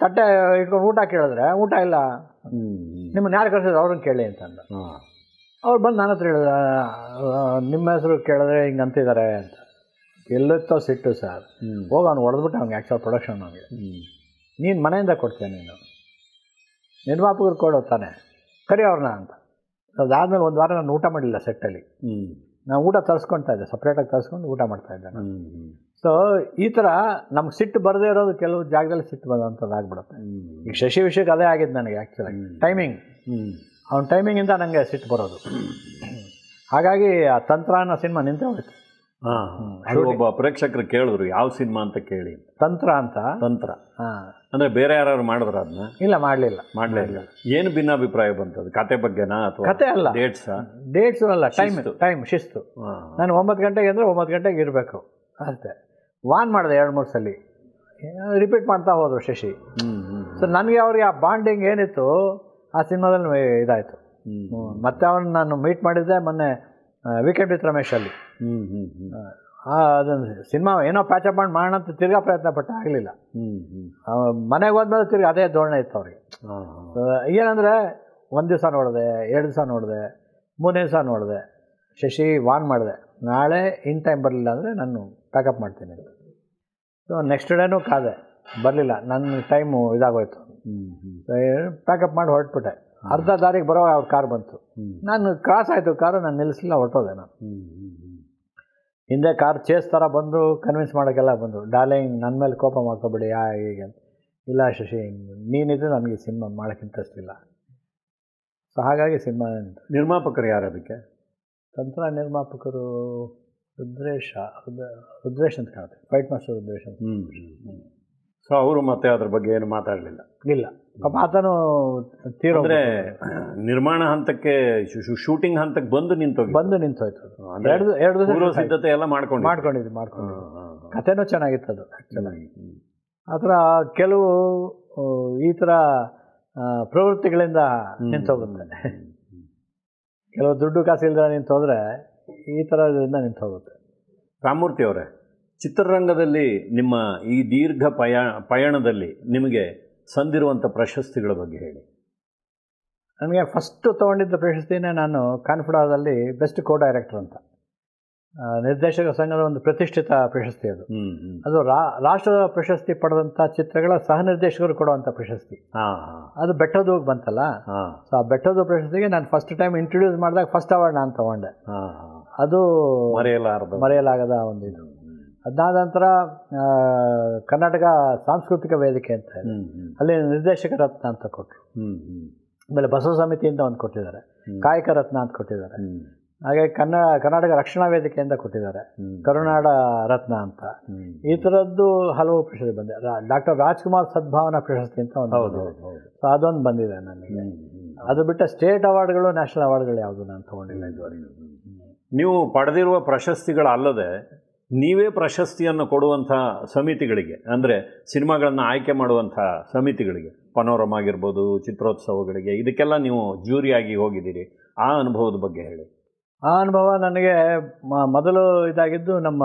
S2: ತಟ್ಟೆ ಇಟ್ಕೊಂಡು ಊಟ ಕೇಳಿದ್ರೆ ಊಟ ಇಲ್ಲ. ನಿಮ್ಮನ್ನು ಯಾರು ಕಳ್ಸಿದ್ರು ಅವ್ರನ್ನ ಕೇಳಿ ಅಂತಂದು. ಅವ್ರು ಬಂದು ನನ್ನ ಹತ್ರ ಹೇಳಿದ ನಿಮ್ಮ ಹೆಸರು ಕೇಳಿದ್ರೆ ಹಿಂಗೆ ಅಂತಿದ್ದಾರೆ ಅಂತ. ಎಲ್ಲತ್ತೋ ಸಿಟ್ಟು ಸರ್. ಹೋಗಿ ಅವ್ನು ಹೊಡೆದ್ಬಿಟ್ಟು ಅವ್ನಿಗೆ ಆ್ಯಕ್ಚುಲ್ ಪ್ರೊಡಕ್ಷನ್ ಅವನಿಗೆ.
S1: ಹ್ಞೂ
S2: ನೀನು ಮನೆಯಿಂದ ಕೊಡ್ತೇನೆ ನೀನು. ನಿರ್ಮಾಪಕರು ಕೊಡೋ ತಾನೆ. ಕರಿ ಅವ್ರನ್ನ ಅಂತ. ಅದಾದಮೇಲೆ ಒಂದು ವಾರ ನಾನು ಊಟ ಮಾಡಿಲ್ಲ ಸೆಟ್ಟಲ್ಲಿ
S1: ಹ್ಞೂ
S2: ನಾನು ಊಟ ತರಿಸ್ಕೊಳ್ತಾ ಇದ್ದೆ ಸಪ್ರೇಟಾಗಿ ತರಿಸ್ಕೊಂಡು ಊಟ ಮಾಡ್ತಾ ಇದ್ದೆ ನಾನು. ಸೊ ಈ ಥರ ನಮ್ಗೆ ಸಿಟ್ಟು ಬರದೇ ಇರೋದು ಕೆಲವು ಜಾಗದಲ್ಲಿ ಸಿಟ್ಟು ಬಂದಂಥದ್ದು ಆಗ್ಬಿಡುತ್ತೆ. ಈಗ ಶಶಿ ವಿಷಯಕ್ಕೆ ಅದೇ ಆಗಿದ್ದು ನನಗೆ ಆ್ಯಕ್ಚುಲಾಗಿ ಟೈಮಿಂಗ್
S1: ಹ್ಞೂ
S2: ಅವ್ನ ಟೈಮಿಂಗಿಂದ ನನಗೆ ಸಿಟ್ಟು ಬರೋದು. ಹಾಗಾಗಿ ಆ ತಂತ್ರ ಅನ್ನೋ ಸಿನಿಮಾ ನಿಂತೇ ಹೋಯ್ತು.
S1: ಹಾಂ ಅದು ಒಬ್ಬ ಪ್ರೇಕ್ಷಕರು ಕೇಳಿದ್ರು ಯಾವ ಸಿನಿಮಾ ಅಂತ ಕೇಳಿ
S2: ತಂತ್ರ ಅಂತ?
S1: ತಂತ್ರ.
S2: ಹಾಂ.
S1: ಅಂದರೆ ಬೇರೆ ಯಾರು ಮಾಡಿದ್ರು ಅದನ್ನ
S2: ಇಲ್ಲ ಮಾಡಲಿಲ್ಲ.
S1: ಮಾಡಲೇ ಇಲ್ಲ ಏನು ಭಿನ್ನಾಭಿಪ್ರಾಯ ಬಂತದು? ಕತೆ ಬಗ್ಗೆನಾ ಅಥವಾ
S2: ಕತೆ ಅಲ್ಲ.
S1: ಡೇಟ್ಸ್
S2: ಡೇಟ್ಸು ಅಲ್ಲ ಟೈಮ್. ಟೈಮ್ ಶಿಸ್ತು. ನಾನು ಒಂಬತ್ತು ಗಂಟೆಗೆ ಅಂದರೆ ಒಂಬತ್ತು ಗಂಟೆಗೆ ಇರಬೇಕು. ಅಷ್ಟೇ. ವಾನ್ ಮಾಡಿದೆ ಎರಡು ಮೂರು ಸಲ. ರಿಪೀಟ್ ಮಾಡ್ತಾ ಹೋದರು ಶಶಿ. ಸೊ ನನಗೆ ಅವ್ರಿಗೆ ಆ ಬಾಂಡಿಂಗ್ ಏನಿತ್ತು ಆ ಸಿನಿಮಾದಲ್ಲಿ ಇದಾಯಿತು. ಮತ್ತೆ ಅವನು ನಾನು ಮೀಟ್ ಮಾಡಿದ್ದೆ ಮೊನ್ನೆ ವೀಕೆಂಡ್ ವಿತ್ ರಮೇಶಲ್ಲಿ ಅದೊಂದು ಸಿನಿಮಾ ಏನೋ ಪ್ಯಾಚಪ್ ಮಾಡಿ ಮಾಡೋಣ ಅಂತ ತಿರ್ಗಾ ಪ್ರಯತ್ನ ಪಟ್ಟ ಆಗಲಿಲ್ಲ. ಮನೆಗೆ ಹೋದ್ಮೇಲೆ ತಿರ್ಗಿ ಅದೇ ಧೋರಣೆ ಇತ್ತು ಅವ್ರಿಗೆ. ಏನಂದ್ರೆ ಒಂದು ದಿವಸ ನೋಡಿದೆ ಎರಡು ದಿವಸ ನೋಡಿದೆ ಮೂರನೇ ದಿವಸ ನೋಡಿದೆ ಶಶಿ ವಾನ್ ಮಾಡಿದೆ. ನಾಳೆ ಇನ್ ಟೈಮ್ ಬರಲಿಲ್ಲ ಅಂದರೆ ನಾನು ಪ್ಯಾಕಪ್ ಮಾಡ್ತೀನಿ ಅಂತ. ಸೊ ನೆಕ್ಸ್ಟ್ ಡೇನೂ ಕಾದೆ. ಬರಲಿಲ್ಲ. ನನ್ನ ಟೈಮು ಇದಾಗೋಯ್ತು. ಪ್ಯಾಕಪ್ ಮಾಡಿ ಹೊರಟ್ಬಿಟ್ಟೆ. ಅರ್ಧ ದಾರಿಗೆ ಬರೋ ಅವ್ರ ಕಾರ್ ಬಂತು. ನಾನು ಕ್ರಾಸ್ ಆಯಿತು ಕಾರು ನಾನು ನಿಲ್ಲಿಸಲಿಲ್ಲ ಹೊರಟೋದೆ ನಾನು ಹಿಂದೆ ಕಾರ್ ಚೇಸ್ ಥರ ಬಂದು ಕನ್ವಿನ್ಸ್ ಮಾಡೋಕ್ಕೆಲ್ಲ ಬಂದರು ಡಾರ್ಲಿಂಗ್ ನನ್ನ ಮೇಲೆ ಕೋಪ ಮಾಡ್ಕೊಬೇಡಿ ಯಾ ಹೀಗೆ ಇಲ್ಲ ಶಶಿ ನೀನಿದ್ರೆ ನನಗೆ ಸಿನಿಮಾ ಮಾಡೋಕ್ಕೆ ಇಂಟ್ರೆಸ್ಟ್ ಇಲ್ಲ. ಸೊ ಹಾಗಾಗಿ ಸಿನಿಮಾ
S1: ನಿರ್ಮಾಪಕರು ಯಾರು ಅದಕ್ಕೆ?
S2: ತಂತ್ರ ನಿರ್ಮಾಪಕರು ರುದ್ರೇಶ ರುದ್ರ- ರುದ್ರೇಶ್ ಅಂತ ಕಾಣುತ್ತೆ ಫೈಟ್ ಮಾಸ್ಟರ್ ರುದ್ರೇಶ್ ಅಂತ.
S1: ಸೊ ಅವರು ಮತ್ತೆ ಅದ್ರ ಬಗ್ಗೆ ಏನು ಮಾತಾಡಲಿಲ್ಲ.
S2: ಇಲ್ಲ. ಪಾಪ ಆತನು ತೀರೋ
S1: ಅಂದ್ರೆ ನಿರ್ಮಾಣ ಹಂತಕ್ಕೆ ಶೂಟಿಂಗ್ ಹಂತಕ್ಕೆ ಬಂದು ನಿಂತೋಗಿ
S2: ಬಂದು ನಿಂತೋಯ್ತು ಎರಡು ಎರಡು ದಿವಸ
S1: ಸಿದ್ಧತೆ ಎಲ್ಲ ಮಾಡ್ಕೊಂಡು
S2: ಮಾಡ್ಕೊಂಡಿದ್ವಿ ಮಾಡ್ಕೊಂಡು ಕಥೆನೂ ಚೆನ್ನಾಗಿತ್ತು ಅದು
S1: ಚೆನ್ನಾಗಿ
S2: ಆ ಥರ ಕೆಲವು ಈ ಥರ ಪ್ರವೃತ್ತಿಗಳಿಂದ ನಿಂತೋಗುತ್ತೆ. ಕೆಲವು ದುಡ್ಡು ಕಾಸು ಇಲ್ದ ನಿಂತೋದ್ರೆ ಈ ಥರದಿಂದ ನಿಂತೋಗುತ್ತೆ.
S1: ರಾಮಮೂರ್ತಿ ಅವರೇ? ಚಿತ್ರರಂಗದಲ್ಲಿ ನಿಮ್ಮ ಈ ದೀರ್ಘ ಪಯ ಪಯಣದಲ್ಲಿ ನಿಮಗೆ ಸಂದಿರುವಂಥ ಪ್ರಶಸ್ತಿಗಳ ಬಗ್ಗೆ ಹೇಳಿ.
S2: ನನಗೆ ಫಸ್ಟು ತೊಗೊಂಡಿದ್ದ ಪ್ರಶಸ್ತಿನೇ ನಾನು ಕಾನ್ಫುಡಾದಲ್ಲಿ ಬೆಸ್ಟ್ ಕೋ ಡೈರೆಕ್ಟರ್ ಅಂತ ನಿರ್ದೇಶಕ ಸಂಘದ ಒಂದು ಪ್ರತಿಷ್ಠಿತ ಪ್ರಶಸ್ತಿ ಅದು. ಅದು ರಾ ರಾಷ್ಟ್ರದ ಪ್ರಶಸ್ತಿ ಪಡೆದಂಥ ಚಿತ್ರಗಳ ಸಹ ನಿರ್ದೇಶಕರು ಕೊಡುವಂಥ ಪ್ರಶಸ್ತಿ ಅದು ಬೆಟ್ಟದ್ದು ಬಂತಲ್ಲ? ಸೊ ಆ ಬೆಟ್ಟದ್ದು ಪ್ರಶಸ್ತಿಗೆ ನಾನು ಫಸ್ಟ್ ಟೈಮ್ ಇಂಟ್ರೊಡ್ಯೂಸ್ ಮಾಡಿದಾಗ ಫಸ್ಟ್ ಅವಾರ್ಡ್ ನಾನು ತೊಗೊಂಡೆ. ಅದು
S1: ಮರೆಯಲಾರದು
S2: ಮರೆಯಲಾಗದ ಒಂದು ಇದು. ಅದಾದ ನಂತರ ಕರ್ನಾಟಕ ಸಾಂಸ್ಕೃತಿಕ ವೇದಿಕೆ ಅಂತ ಇದೆ ಅಲ್ಲಿ ನಿರ್ದೇಶಕ ರತ್ನ ಅಂತ ಕೊಟ್ಟರು ಆಮೇಲೆ ಬಸವ ಅಂತ ಒಂದು ಕೊಟ್ಟಿದ್ದಾರೆ. ಕಾಯಕ ರತ್ನ ಅಂತ ಕೊಟ್ಟಿದ್ದಾರೆ. ಹಾಗೆ ಕನ್ನಡ ಕರ್ನಾಟಕ ರಕ್ಷಣಾ ವೇದಿಕೆಯಿಂದ ಕೊಟ್ಟಿದ್ದಾರೆ. ಕರುನಾಡ ರತ್ನ ಅಂತ. ಈ ಥರದ್ದು ಹಲವು ಪ್ರಶಸ್ತಿ ಬಂದಿದೆ. ಡಾಕ್ಟರ್ ರಾಜ್ಕುಮಾರ್ ಸದ್ಭಾವನಾ ಪ್ರಶಸ್ತಿ ಅಂತ ಒಂದು
S1: ಹೌದು
S2: ಸೊ ಅದೊಂದು ಬಂದಿದೆ ನನಗೆ. ಅದು ಬಿಟ್ಟ ಸ್ಟೇಟ್ ಅವಾರ್ಡ್ಗಳು ನ್ಯಾಷನಲ್ ಅವಾರ್ಡ್ಗಳು ಯಾವುದು ನಾನು ತೊಗೊಂಡಿಲ್ಲ ಇದುವರೆಗೆ.
S1: ನೀವು ಪಡೆದಿರುವ ಪ್ರಶಸ್ತಿಗಳಲ್ಲದೆ ನೀವೇ ಪ್ರಶಸ್ತಿಯನ್ನು ಕೊಡುವಂಥ ಸಮಿತಿಗಳಿಗೆ ಅಂದರೆ ಸಿನಿಮಾಗಳನ್ನು ಆಯ್ಕೆ ಮಾಡುವಂಥ ಸಮಿತಿಗಳಿಗೆ ಪನೋರಮ್ ಆಗಿರ್ಬೋದು ಚಿತ್ರೋತ್ಸವಗಳಿಗೆ ಇದಕ್ಕೆಲ್ಲ ನೀವು ಜೂರಿಯಾಗಿ ಹೋಗಿದ್ದೀರಿ. ಆ ಅನುಭವದ ಬಗ್ಗೆ ಹೇಳಿ.
S2: ಆ ಅನುಭವ ನನಗೆ ಮ- ಮೊದಲು ಇದಾಗಿದ್ದು ನಮ್ಮ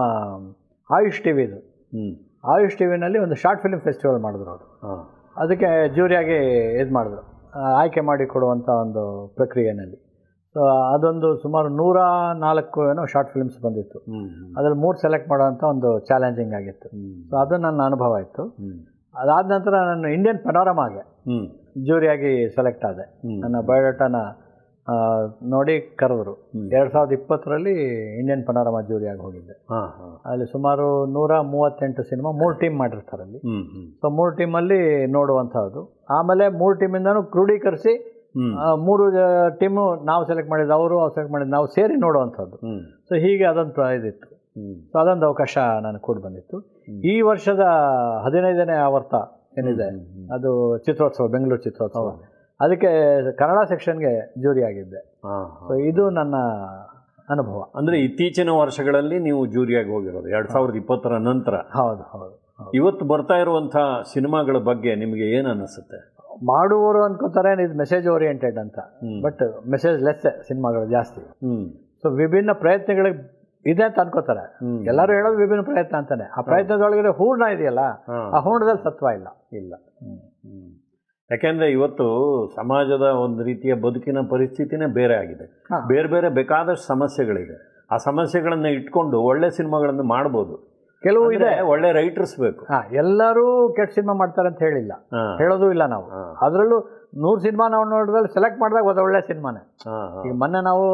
S2: ಆಯುಷ್ ಟಿ ವಿದು
S1: ಹ್ಞೂ
S2: ಆಯುಷ್ ಟಿ ವಿನಲ್ಲಿ ಒಂದು ಶಾರ್ಟ್ ಫಿಲ್ಮ್ ಫೆಸ್ಟಿವಲ್ ಮಾಡಿದ್ರು ಅವರು.
S1: ಹಾಂ.
S2: ಅದಕ್ಕೆ ಜೂರಿಯಾಗಿ ಇದು ಮಾಡಿದ್ರು. ಆಯ್ಕೆ ಮಾಡಿ ಕೊಡುವಂಥ ಒಂದು ಪ್ರಕ್ರಿಯೆಯಲ್ಲಿ ಸೊ ಅದೊಂದು ಸುಮಾರು ನೂರ ನಾಲ್ಕು ಏನೋ ಶಾರ್ಟ್ ಫಿಲ್ಮ್ಸ್ ಬಂದಿತ್ತು. ಅದರಲ್ಲಿ ಮೂರು ಸೆಲೆಕ್ಟ್ ಮಾಡೋವಂಥ ಒಂದು ಚಾಲೆಂಜಿಂಗ್ ಆಗಿತ್ತು. ಸೊ ಅದು ನನ್ನ ಅನುಭವ ಇತ್ತು ಅದಾದ ನಂತರ ನಾನು ಇಂಡಿಯನ್ ಪನೋರಮಾಗೆ ಜೂರಿಯಾಗಿ ಸೆಲೆಕ್ಟ್ ಆದೆ. ನನ್ನ ಬಯೋಡಾಟಾನ ನೋಡಿ ಕರೆದ್ರು. ಎರಡು ಸಾವಿರದ ಇಪ್ಪತ್ತರಲ್ಲಿ ಇಂಡಿಯನ್ ಪನಾರಮಾ ಜೂರಿಯಾಗಿ ಹೋಗಿದ್ದೆ. ಅಲ್ಲಿ ಸುಮಾರು ನೂರ ಮೂವತ್ತೆಂಟು ಸಿನಿಮಾ ಮೂರು ಟೀಮ್ ಮಾಡಿರ್ತಾರೆ ಅಲ್ಲಿ. ಸೊ ಮೂರು ಟೀಮಲ್ಲಿ ನೋಡುವಂಥದ್ದು ಆಮೇಲೆ ಮೂರು ಟೀಮಿಂದನೂ ಕ್ರೋಢೀಕರಿಸಿ ಮೂರು ಟೀಮು ನಾವು ಸೆಲೆಕ್ಟ್ ಮಾಡಿದ್ದು ಅವರು ಅವ್ರು ಸೆಲೆಕ್ಟ್ ಮಾಡಿದ್ದು ನಾವು ಸೇರಿ ನೋಡುವಂಥದ್ದು. ಸೊ ಹೀಗೆ ಅದೊಂದು ಇದಿತ್ತು. ಸೊ ಅದೊಂದು ಅವಕಾಶ ನಾನು ಕೂಡ ಬಂದಿತ್ತು. ಈ ವರ್ಷದ ಹದಿನೈದನೇ ಆವರ್ತ ಏನಿದೆ. ಅದು ಚಿತ್ರೋತ್ಸವ ಬೆಂಗಳೂರು ಚಿತ್ರೋತ್ಸವ. ಅದಕ್ಕೆ ಕನ್ನಡ ಸೆಕ್ಷನ್ಗೆ ಜೂರಿ ಆಗಿದ್ದೆ. ಸೊ ಇದು ನನ್ನ ಅನುಭವ.
S1: ಅಂದರೆ ಇತ್ತೀಚಿನ ವರ್ಷಗಳಲ್ಲಿ ನೀವು ಜೂರಿಯಾಗಿ ಹೋಗಿರೋದು ಎರಡು ಸಾವಿರದ ಇಪ್ಪತ್ತರ ನಂತರ.
S2: ಹೌದು ಹೌದು.
S1: ಇವತ್ತು ಬರ್ತಾ ಇರುವಂಥ ಸಿನಿಮಾಗಳ ಬಗ್ಗೆ ನಿಮಗೆ ಏನು ಅನಿಸುತ್ತೆ?
S2: ಮಾಡುವವರು ಅನ್ಕೋತಾರೆ ಇದು ಮೆಸೇಜ್ ಓರಿಯೆಂಟೆಡ್ ಅಂತ. ಬಟ್ ಮೆಸೇಜ್ ಲೆಸ್ ಸಿನಿಮಾಗಳು ಜಾಸ್ತಿ. ಸೊ ವಿಭಿನ್ನ ಪ್ರಯತ್ನಗಳಿಗೆ ಇದೆ ಅಂತ ಅನ್ಕೋತಾರೆ. ಎಲ್ಲರೂ ಹೇಳೋದು ವಿಭಿನ್ನ ಪ್ರಯತ್ನ ಅಂತಾನೆ. ಆ ಪ್ರಯತ್ನದೊಳಗಡೆ ಹೂರ್ಣ ಇದೆಯಲ್ಲ ಆ ಹೂರ್ಣದಲ್ಲಿ ಸತ್ವ ಇಲ್ಲ.
S1: ಇಲ್ಲ. ಯಾಕೆಂದ್ರೆ ಇವತ್ತು ಸಮಾಜದ ಒಂದು ರೀತಿಯ ಬದುಕಿನ ಪರಿಸ್ಥಿತಿನೇ ಬೇರೆ ಆಗಿದೆ. ಬೇರೆ ಬೇರೆ ಬೇಕಾದಷ್ಟು ಸಮಸ್ಯೆಗಳಿದೆ. ಆ ಸಮಸ್ಯೆಗಳನ್ನು ಇಟ್ಕೊಂಡು ಒಳ್ಳೆ ಸಿನಿಮಾಗಳನ್ನು ಮಾಡ್ಬೋದು.
S2: ಕೆಲವು ಇದೆ.
S1: ಒಳ್ಳೆ ರೈಟರ್ಸ್ ಬೇಕು.
S2: ಹಾ ಎಲ್ಲರೂ ಕೆಟ್ಟ ಸಿನಿಮಾ ಮಾಡ್ತಾರೆ ಅಂತ ಹೇಳಿಲ್ಲ. ಹೇಳೋದು ಇಲ್ಲ ನಾವು. ಅದರಲ್ಲೂ ನೂರು ಸಿನಿಮಾ ನಾವು ನೋಡಿದಾಗ ಸೆಲೆಕ್ಟ್ ಮಾಡಿದಾಗ ಅದು ಒಳ್ಳೆ ಸಿನಿಮಾನೇ. ಈಗ ಮೊನ್ನೆ ನಾವು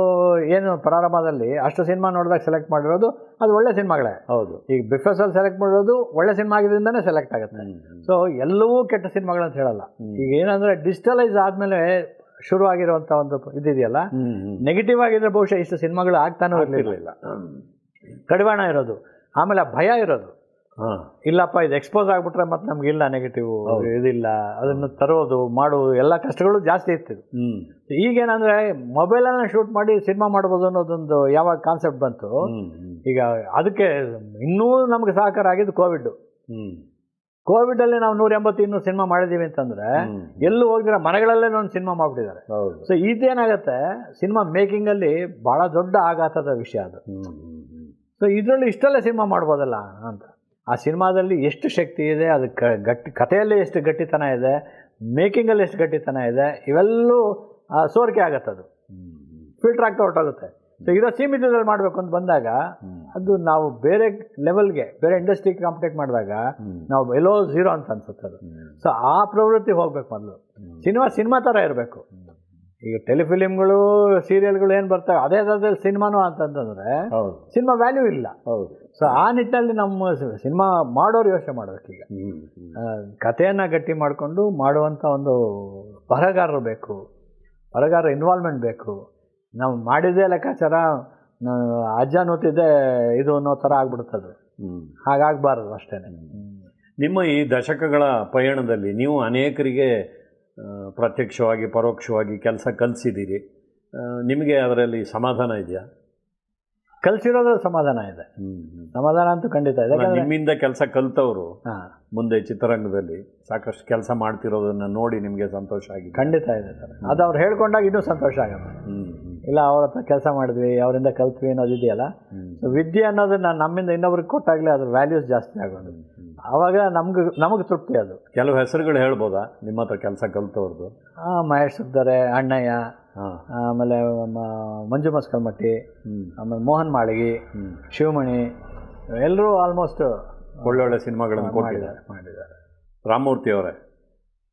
S2: ಏನು ಪ್ರಾರಂಭದಲ್ಲಿ ಅಷ್ಟು ಸಿನಿಮಾ ನೋಡಿದಾಗ ಸೆಲೆಕ್ಟ್ ಮಾಡಿರೋದು ಅದು ಒಳ್ಳೆ ಸಿನಿಮಾಗಳೇ
S1: ಹೌದು.
S2: ಈಗ ಬಿಫೆಸಲ್ಲಿ ಸೆಲೆಕ್ಟ್ ಮಾಡಿರೋದು ಒಳ್ಳೆ ಸಿನಿಮಾ ಆಗಿದ್ರಿಂದನೇ ಸೆಲೆಕ್ಟ್ ಆಗುತ್ತೆ. ಸೊ ಎಲ್ಲವೂ ಕೆಟ್ಟ ಸಿನಿಮಾಗಳಂತ ಹೇಳಲ್ಲ. ಈಗ ಏನಂದ್ರೆ ಡಿಜಿಟಲೈಸ್ ಆದಮೇಲೆ ಶುರು ಆಗಿರುವಂಥ ಒಂದು ಇದಿದೆಯಲ್ಲ. ನೆಗೆಟಿವ್ ಆಗಿದ್ರೆ ಬಹುಶಃ ಇಷ್ಟು ಸಿನಿಮಾಗಳು ಆಗ್ತಾನೂ ಇರ್ಲಿಲ್ಲ. ಕಡಿವಾಣ ಇರೋದು. ಆಮೇಲೆ ಆ ಭಯ ಇರೋದು
S1: ಹಾ.
S2: ಇಲ್ಲಪ್ಪ ಇದು ಎಕ್ಸ್ಪೋಸ್ ಆಗಿಬಿಟ್ರೆ ಮತ್ತೆ ನಮಗಿಲ್ಲ ನೆಗೆಟಿವ್ ಇದಿಲ್ಲ ಅದನ್ನು ತರೋದು ಮಾಡೋದು ಎಲ್ಲ ಕಷ್ಟಗಳು ಜಾಸ್ತಿ ಇತ್ತು
S1: ಹ್ಮ್.
S2: ಈಗೇನಂದ್ರೆ ಮೊಬೈಲನ್ನು ಶೂಟ್ ಮಾಡಿ ಸಿನಿಮಾ ಮಾಡ್ಬೋದು ಅನ್ನೋದೊಂದು ಯಾವಾಗ ಕಾನ್ಸೆಪ್ಟ್ ಬಂತು. ಈಗ ಅದಕ್ಕೆ ಇನ್ನೂ ನಮಗೆ ಸಹಕಾರ ಆಗಿದ್ದು ಕೋವಿಡ್
S1: ಕೋವಿಡ್
S2: ಕೋವಿಡಲ್ಲಿ ನಾವು ನೂರ ಎಂಬತ್ತು ಇನ್ನೂರು ಸಿನಿಮಾ ಮಾಡಿದ್ದೀವಿ ಅಂತಂದರೆ. ಎಲ್ಲೂ ಹೋಗಿದ್ರೆ ಮನೆಗಳಲ್ಲೇ ಒಂದು ಸಿನಿಮಾ ಮಾಡಿಬಿಟ್ಟಿದ್ದಾರೆ ಸೊ ಇದೇನಾಗುತ್ತೆ ಸಿನಿಮಾ ಮೇಕಿಂಗಲ್ಲಿ ಭಾಳ ದೊಡ್ಡ ಆಘಾತದ ವಿಷಯ ಅದು. ಸೊ ಇದರಲ್ಲಿ ಇಷ್ಟೆಲ್ಲ ಸಿನಿಮಾ ಮಾಡ್ಬೋದಲ್ಲ ಅಂತ. ಆ ಸಿನಿಮಾದಲ್ಲಿ ಎಷ್ಟು ಶಕ್ತಿ ಇದೆ ಅದು ಕ ಗಟ್ಟಿ ಕಥೆಯಲ್ಲಿ ಎಷ್ಟು ಗಟ್ಟಿತನ ಇದೆ ಮೇಕಿಂಗಲ್ಲಿ ಎಷ್ಟು ಗಟ್ಟಿತನ ಇದೆ ಇವೆಲ್ಲೂ ಸೋರಿಕೆ ಆಗುತ್ತೆ ಅದು. ಫಿಲ್ಟರ್ ಆಗ್ತಾ ಹೊರಟೋಗುತ್ತೆ. ಸೊ ಇರೋ ಸೀಮಿತದಲ್ಲಿ ಮಾಡಬೇಕು ಅಂತ ಬಂದಾಗ ಅದು ನಾವು ಬೇರೆ ಲೆವೆಲ್ಗೆ ಬೇರೆ ಇಂಡಸ್ಟ್ರಿಗೆ ಕಾಂಪಿಟೇಟ್ ಮಾಡಿದಾಗ ನಾವು ಎಲ್ಲೋ ಝೀರೋ ಅಂತ ಅನ್ಸುತ್ತೆ ಅದು. ಸೊ ಆ ಪ್ರವೃತ್ತಿ ಹೋಗ್ಬೇಕು ಮೊದಲು. ಸಿನಿಮಾ ಸಿನಿಮಾ ಥರ ಇರಬೇಕು. ಈಗ ಟೆಲಿಫಿಲಿಮ್ಗಳು ಸೀರಿಯಲ್ಗಳು ಏನು ಬರ್ತವೆ? ಅದೇ ಥರದಲ್ಲಿ ಸಿನಿಮಾನು ಅಂತಂತಂದರೆ
S1: ಹೌದು.
S2: ಸಿನಿಮಾ ವ್ಯಾಲ್ಯೂ ಇಲ್ಲ.
S1: ಹೌದು.
S2: ಸೊ ಆ ನಿಟ್ಟಿನಲ್ಲಿ ನಮ್ಮ ಸಿನಿಮಾ ಮಾಡೋರು ಯೋಚನೆ ಮಾಡಬೇಕೀಗ. ಕಥೆಯನ್ನು ಗಟ್ಟಿ ಮಾಡಿಕೊಂಡು ಮಾಡುವಂಥ ಒಂದು ಬರಹಗಾರರು ಬೇಕು. ಬರಹಗಾರರ ಇನ್ವಾಲ್ವ್ಮೆಂಟ್ ಬೇಕು. ನಾವು ಮಾಡಿದ್ದೇ ಲೆಕ್ಕಾಚಾರ ಅಜ್ಜ ನೋತಿದ್ದೆ ಇದು ಅನ್ನೋ ಥರ
S1: ಆಗ್ಬಿಡ್ತದೆ.
S2: ಹಾಗಾಗಬಾರ್ದು ಅಷ್ಟೇ
S1: ನಿಮ್ಮ ಈ ದಶಕಗಳ ಪಯಣದಲ್ಲಿ ನೀವು ಅನೇಕರಿಗೆ ಪ್ರತ್ಯಕ್ಷವಾಗಿ ಪರೋಕ್ಷವಾಗಿ ಕೆಲಸ ಕಲಿಸಿದ್ದೀರಿ. ನಿಮಗೆ ಅದರಲ್ಲಿ ಸಮಾಧಾನ ಇದೆಯಾ?
S2: ಕಲಿಸಿರೋದ್ರಲ್ಲಿ ಸಮಾಧಾನ ಇದೆ. ಸಮಾಧಾನ ಅಂತೂ ಖಂಡಿತ ಇದೆ.
S1: ನಿಮ್ಮಿಂದ ಕೆಲಸ ಕಲಿತವರು
S2: ಹಾಂ.
S1: ಮುಂದೆ ಚಿತ್ರರಂಗದಲ್ಲಿ ಸಾಕಷ್ಟು ಕೆಲಸ ಮಾಡ್ತಿರೋದನ್ನ ನೋಡಿ ನಿಮಗೆ ಸಂತೋಷ ಆಗಿ
S2: ಖಂಡಿತ ಇದೆ ಸರ್. ಅದು ಅವ್ರು ಹೇಳ್ಕೊಂಡಾಗ ಇನ್ನೂ ಸಂತೋಷ ಆಗುತ್ತೆ. ಇಲ್ಲ ಅವ್ರ ಹತ್ರ ಕೆಲಸ ಮಾಡಿದ್ವಿ ಅವರಿಂದ ಕಲ್ತ್ವಿ ಅನ್ನೋದು ಇದೆಯಲ್ಲ ಸೊ ವಿದ್ಯೆ ಅನ್ನೋದನ್ನ ನಮ್ಮಿಂದ ಇನ್ನೊಬ್ರಿಗೆ ಕೊಟ್ಟಾಗಲೇ ಅದ್ರ ವ್ಯಾಲ್ಯೂಸ್ ಜಾಸ್ತಿ ಆಗೋದು. ಆವಾಗ ನಮ್ಗೆ ನಮಗೆ ತೃಪ್ತಿ ಅದು.
S1: ಕೆಲವು ಹೆಸರುಗಳು ಹೇಳ್ಬೋದಾ? ನಿಮ್ಮ ಹತ್ರ ಕೆಲಸ ಕಲ್ತವ್ರದ್ದು
S2: ಮಹೇಶ್ ಇದ್ದಾರೆ ಅಣ್ಣಯ್ಯ
S1: ಹಾಂ.
S2: ಆಮೇಲೆ ಮಂಜು ಮಸ್ಕಲ್ಮಟ್ಟಿ
S1: ಹ್ಞೂ
S2: ಆಮೇಲೆ ಮೋಹನ್ ಮಾಳಿಗಿ
S1: ಹ್ಞೂ
S2: ಶಿವಮಣಿ ಎಲ್ಲರೂ ಆಲ್ಮೋಸ್ಟ್
S1: ಒಳ್ಳೊಳ್ಳೆ ಸಿನಿಮಾಗಳನ್ನು ಕೊಟ್ಟಿದ್ದಾರೆ.
S2: ಮಾಡಿದ್ದಾರೆ. ಮಾಡಿದ್ದಾರೆ
S1: ರಾಮಮೂರ್ತಿ ಅವರೇ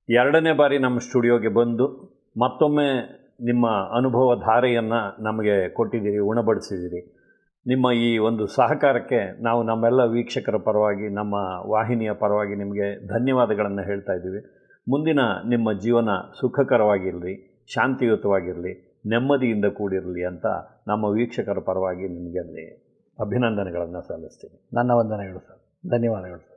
S1: ಎರಡನೇ ಬಾರಿ ನಮ್ಮ ಸ್ಟುಡಿಯೋಗೆ ಬಂದು ಮತ್ತೊಮ್ಮೆ ನಿಮ್ಮ ಅನುಭವ ಧಾರೆಯನ್ನು ನಮಗೆ ಕೊಟ್ಟಿದ್ದೀರಿ ಉಣಬಡಿಸಿದ್ದೀರಿ. ನಿಮ್ಮ ಈ ಒಂದು ಸಹಕಾರಕ್ಕೆ ನಾವು ನಮ್ಮೆಲ್ಲ ವೀಕ್ಷಕರ ಪರವಾಗಿ, ನಮ್ಮ ವಾಹಿನಿಯ ಪರವಾಗಿ ನಿಮಗೆ ಧನ್ಯವಾದಗಳನ್ನು ಹೇಳ್ತಾ ಇದ್ದೀವಿ. ಮುಂದಿನ ನಿಮ್ಮ ಜೀವನ ಸುಖಕರವಾಗಿರಲಿ, ಶಾಂತಿಯುತವಾಗಿರಲಿ, ನೆಮ್ಮದಿಯಿಂದ ಕೂಡಿರಲಿ ಅಂತ ನಮ್ಮ ವೀಕ್ಷಕರ ಪರವಾಗಿ ನಿಮಗೆ ಅಲ್ಲಿ ಅಭಿನಂದನೆಗಳನ್ನು ಸಲ್ಲಿಸ್ತೀನಿ.
S2: ನನ್ನ ವಂದನೆಗಳು ಸರ್. ಧನ್ಯವಾದಗಳು